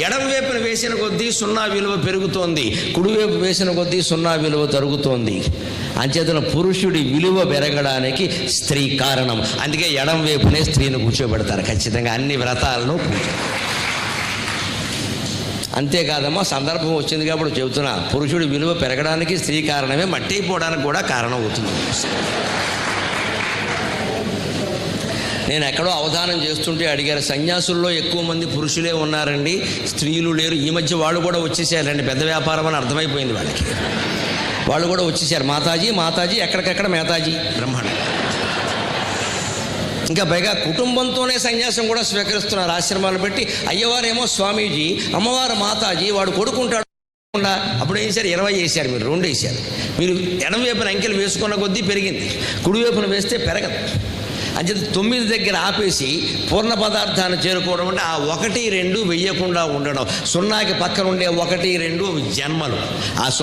ఎడం వైపున వేసిన కొద్దీ సున్నా విలువ పెరుగుతోంది కుడివైపు వేసిన కొద్దీ సున్నా విలువ తరుగుతోంది అంచేతన పురుషుడి విలువ పెరగడానికి స్త్రీ కారణం. అందుకే ఎడం వైపునే స్త్రీని కూర్చోబెడతారు. ఖచ్చితంగా అన్ని వ్రతాలను పూజ. అంతేకాదమ్మా సందర్భం వచ్చింది కాబట్టి చెబుతున్నా పురుషుడి విలువ పెరగడానికి స్త్రీ కారణమే మట్టి పోవడానికి కూడా కారణం అవుతుంది. నేను ఎక్కడో అవధానం చేస్తుంటే అడిగారు సన్యాసుల్లో ఎక్కువ మంది పురుషులే ఉన్నారండి స్త్రీలు లేరు. ఈ మధ్య వాళ్ళు కూడా వచ్చేసారండి పెద్ద వ్యాపారం అని అర్థమైపోయింది వాళ్ళకి. వాళ్ళు కూడా వచ్చేసారు మాతాజీ మాతాజీ ఎక్కడికెక్కడ మేతాజీ బ్రహ్మాండం. ఇంకా పైగా కుటుంబంతోనే సన్యాసం కూడా స్వీకరిస్తున్నారు ఆశ్రమాలు పెట్టి అయ్యవారేమో స్వామీజీ అమ్మవారు మాతాజీ వాడు కొడుకుంటాడు అప్పుడు ఏం చేశారు? ఇరవై వేసారు మీరు రెండు వేసారు మీరు ఎడం వైపున అంకెలు వేసుకున్న కొద్దీ పెరిగింది. కుడి వైపున వేస్తే పెరగదు. అంచేత తొమ్మిది దగ్గర ఆపేసి పూర్ణ పదార్థాన్ని చేరుకోవడం అంటే ఆ ఒకటి రెండు వెయ్యకుండా ఉండడం. సున్నాకి పక్కన ఉండే ఒకటి రెండు జన్మలు. ఆ సున్నా